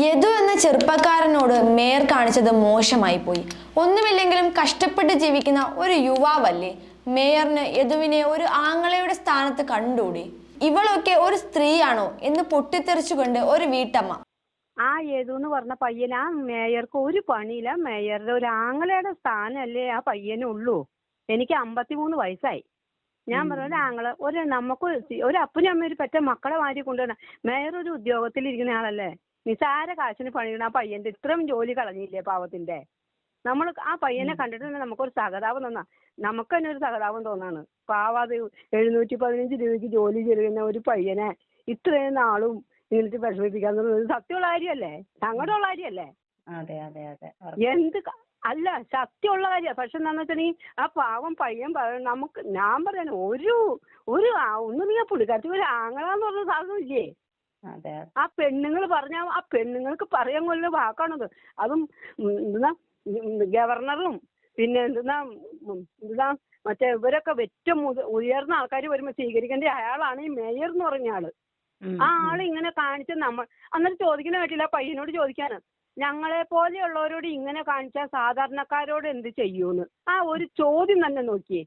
യദു എന്ന ചെറുപ്പക്കാരനോട് മേയർ കാണിച്ചത് മോശമായി പോയി. ഒന്നുമില്ലെങ്കിലും കഷ്ടപ്പെട്ട് ജീവിക്കുന്ന ഒരു യുവാവല്ലേ? മേയറിന് യദുവിനെ ഒരു ആങ്ങളയുടെ സ്ഥാനത്ത് കണ്ടൂടി ഇവളൊക്കെ ഒരു സ്ത്രീയാണോ എന്ന് പൊട്ടിത്തെറിച്ചുകൊണ്ട് ഒരു വീട്ടമ്മ. ആ യദു എന്ന് പറഞ്ഞ പയ്യൻ ആ മേയർക്ക് ഒരു പണിയില്ല. മേയറുടെ ഒരു ആങ്ങളയുടെ സ്ഥാനമല്ലേ ആ പയ്യനുള്ളൂ എനിക്ക് അമ്പത്തിമൂന്ന് വയസ്സായി. ഞാൻ പറഞ്ഞ ആങ്ങൾ ഒരു നമുക്ക് ഒരു അപ്പനും അമ്മയും ഒരു പെറ്റ മക്കളെ മാറ്റി കൊണ്ടുവരണം. മേയർ ഒരു ഉദ്യോഗത്തിൽ ഇരിക്കുന്ന ആളല്ലേ? നിസാര കാശിന് പണിയണ ആ പയ്യന്റെ ഇത്രയും ജോലി കളഞ്ഞില്ലേ പാവത്തിന്റെ? നമ്മൾ ആ പയ്യനെ കണ്ടിട്ട് തന്നെ നമുക്കൊരു സഹതാപം തോന്നാ. നമുക്ക് തന്നെ ഒരു സഹതാപം തോന്നാണ്. പാവാതെ എഴുന്നൂറ്റി പതിനഞ്ച് രൂപയ്ക്ക് ജോലി ചെയ്യുന്ന ഒരു പയ്യനെ ഇത്രയും നാളും ഇങ്ങനത്തെ വിഷമിപ്പിക്കാൻ തോന്നുന്നത് സത്യമുള്ള കാര്യമല്ലേ? സങ്കടമുള്ള കാര്യമല്ലേ? അതെ അതെ അതെ. എന്ത് അല്ല സത്യമുള്ള കാര്യമാണ് പക്ഷെ എന്താന്ന് വെച്ചിട്ടുണ്ടെങ്കിൽ ആ പാവം പയ്യൻ പറ- നമുക്ക് ഞാൻ പറയാൻ ഒരു ഒരു ഒന്നും നീ പുള്ളിക്കാരത്തി ഒരു ആങ്ങളാന്ന് പറഞ്ഞ സാധനം ഇല്ലേ ആ പെണ്ണുങ്ങൾ പറഞ്ഞാൽ ആ പെണ്ണുങ്ങൾക്ക് പറയാൻ വാക്കാണ് വാക്കാണത്. അതും ഉം, എന്തുന്നാ ഗവർണറും പിന്നെ എന്തുന്നാ എന്താ മറ്റേ ഇവരൊക്കെ ഏറ്റവും ഉയർന്ന ആൾക്കാർ വരുമ്പോൾ സ്വീകരിക്കേണ്ട അയാളാണ് ഈ മേയർ എന്ന് പറഞ്ഞ ആൾ. ആ ആൾ ഇങ്ങനെ കാണിച്ച നമ്മൾ അന്നേരം ചോദിക്കുന്ന കേട്ടില്ല പയ്യനോട് ചോദിക്കാന്. ഞങ്ങളെ പോലെയുള്ളവരോട് ഇങ്ങനെ കാണിച്ചാൽ സാധാരണക്കാരോട് എന്ത് ചെയ്യൂന്ന്? ആ ഒരു ചോദ്യം തന്നെ നോക്കിയേ.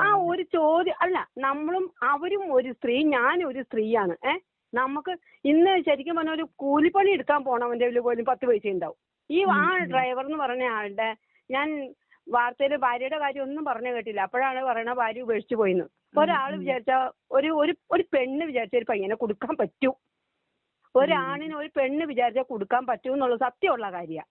ആ ഒരു ചോദ്യം അല്ല നമ്മളും അവരും ഒരു സ്ത്രീ ഞാനും ഒരു സ്ത്രീയാണ് ഏ? നമുക്ക് ഇന്ന് ശരിക്കും പറഞ്ഞ ഒരു കൂലിപ്പണി എടുക്കാൻ പോണവന്റെ കയ്യിൽ പോലും പത്ത് പൈസ ഉണ്ടാവും ഈ ആ. ഡ്രൈവർ എന്ന് പറഞ്ഞ ആളുടെ ഞാൻ വാർത്തയിൽ ഭാര്യയുടെ കാര്യം ഒന്നും പറഞ്ഞു കേട്ടില്ല. അപ്പോഴാണ് പറയണ ഭാര്യ ഉപേക്ഷിച്ചു പോയിന്ന്. ഒരാൾ വിചാരിച്ച ഒരു ഒരു ഒരു പെണ്ണ് വിചാരിച്ച ഒരു പയ്യനെ കൊടുക്കാൻ പറ്റൂ. ഒരാണിന് ഒരു പെണ്ണ് വിചാരിച്ച കൊടുക്കാൻ പറ്റൂ എന്നുള്ളത് സത്യമുള്ള കാര്യമാണ്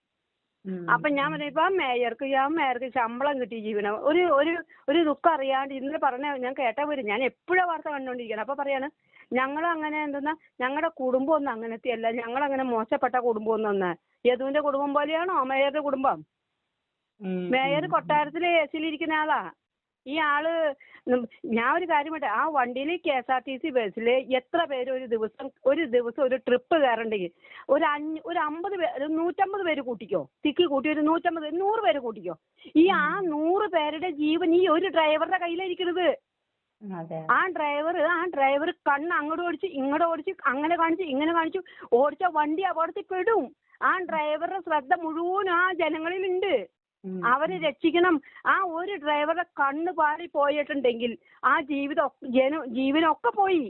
അപ്പൊ ഞാൻ. പറഞ്ഞു ഇപ്പൊ ആ മേയർക്ക് ആ മേയർക്ക് ശമ്പളം കിട്ടി ജീവനം. ഒരു ഒരു ഒരു ദുഃഖം അറിയാണ്ട് ഇന്നലെ പറഞ്ഞ ഞാൻ കേട്ടാ പോലും ഞാൻ എപ്പോഴാ വാർത്ത കണ്ടോണ്ടിരിക്കണം? അപ്പൊ പറയാണ് ഞങ്ങളും അങ്ങനെ എന്തെന്നാ ഞങ്ങളുടെ കുടുംബം ഒന്നും അങ്ങനത്തെ അല്ല ഞങ്ങൾ അങ്ങനെ മോശപ്പെട്ട കുടുംബം ഒന്നും ഒന്ന് യദുവിന്റെ കുടുംബം പോലെയാണോ മേയറുടെ കുടുംബം? മേയർ കൊട്ടാരത്തിലെ എസിലിരിക്കുന്ന ആളാ. ഈ ആൾ ഞാൻ ഒരു കാര്യം പറയട്ടെ ആ വണ്ടിയിൽ K S R T C ബസ്സിൽ എത്ര പേര് ഒരു ദിവസം ഒരു ദിവസം ഒരു ട്രിപ്പ് കയറണ്ടെങ്കിൽ ഒരു അഞ്ഞ് ഒരു അമ്പത് പേര് ഒരു നൂറ്റമ്പത് പേര് കൂട്ടിക്കോ. തിക്കി കൂട്ടി ഒരു നൂറ്റമ്പത് നൂറ് പേര് കൂട്ടിക്കോ. ഈ ആ നൂറ് പേരുടെ ജീവൻ ഈ ഒരു ഡ്രൈവറുടെ കയ്യിലിരിക്കരുത് ആ ഡ്രൈവർ ആ ഡ്രൈവർ കണ്ണ് അങ്ങോട്ട് ഓടിച്ച് ഇങ്ങോട്ട് ഓടിച്ച് അങ്ങനെ കാണിച്ചു ഇങ്ങനെ കാണിച്ചു ഓടിച്ച വണ്ടി അപകടത്തിൽ പെടും. ആ ഡ്രൈവറുടെ ശ്രദ്ധ മുഴുവനും ആ ജനങ്ങളിലുണ്ട്. അവരെ രക്ഷിക്കണം. ആ ഒരു ഡ്രൈവറുടെ കണ്ണ് പാറി പോയിട്ടുണ്ടെങ്കിൽ ആ ജീവിതം ജന ജീവനൊക്കെ പോയി.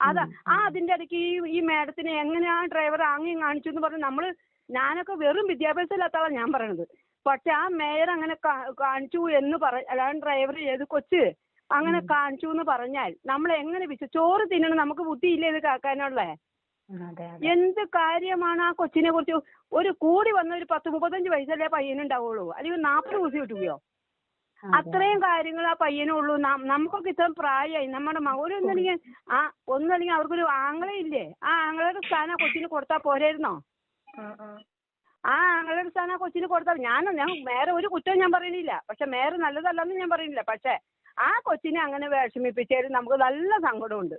അതാ ആ. അതിന്റെ ഇടയ്ക്ക് ഈ ഈ മാഡത്തിന് എങ്ങനെ ആ ഡ്രൈവർ ആംഗ്യം കാണിച്ചു എന്ന് പറഞ്ഞ് നമ്മൾ ഞാനൊക്കെ വെറും വിദ്യാഭ്യാസം ഇല്ലാത്തതാണ് ഞാൻ പറയണത്. പക്ഷെ ആ മേയർ അങ്ങനെ കാണിച്ചു എന്ന് പറ അതാണ് ഡ്രൈവർ ഏത് കൊച്ച് അങ്ങനെ കാണിച്ചു എന്ന് പറഞ്ഞാൽ നമ്മൾ എങ്ങനെ വിശ്വ ചോറ് തിന്നണം നമുക്ക് ബുദ്ധിയില്ലേ ഇത് കാക്കാനുള്ളേ? എന്ത് കാര്യമാണ് ആ കൊച്ചിനെ കുറിച്ച്? ഒരു കൂടി വന്ന ഒരു പത്ത് മുപ്പത്തഞ്ച് വയസ്സല്ലേ ആ പയ്യനുണ്ടാവുള്ളൂ അല്ലെങ്കിൽ നാൽപ്പത് ദിവസം കിട്ടുകയോ? അതെ. അത്രയും കാര്യങ്ങൾ ആ പയ്യനുള്ളൂ നമുക്കൊക്കെ ഇത്രയും പ്രായമായി. നമ്മുടെ മകനൊന്നല്ലെങ്കിൽ ആ ഒന്നല്ലെങ്കിൽ അവർക്കൊരു ആങ്ങളെ ഇല്ലേ? ആ ആങ്ങളുടെ സ്ഥാനം ആ കൊച്ചിന് കൊടുത്താൽ പോരായിരുന്നോ? ആ ആങ്ങളുടെ സ്ഥാനം ആ കൊച്ചിന് കൊടുത്താൽ ഞാൻ ഞാൻ വേറെ ഒരു കുറ്റം ഞാൻ പറയുന്നില്ല. പക്ഷെ മേയർ നല്ലതല്ലെന്ന് ഞാൻ പറയുന്നില്ല. പക്ഷെ ആ കൊച്ചിനെ അങ്ങനെ വിഷമിപ്പിച്ചതിൽ നമുക്ക് നല്ല സങ്കടമുണ്ട്.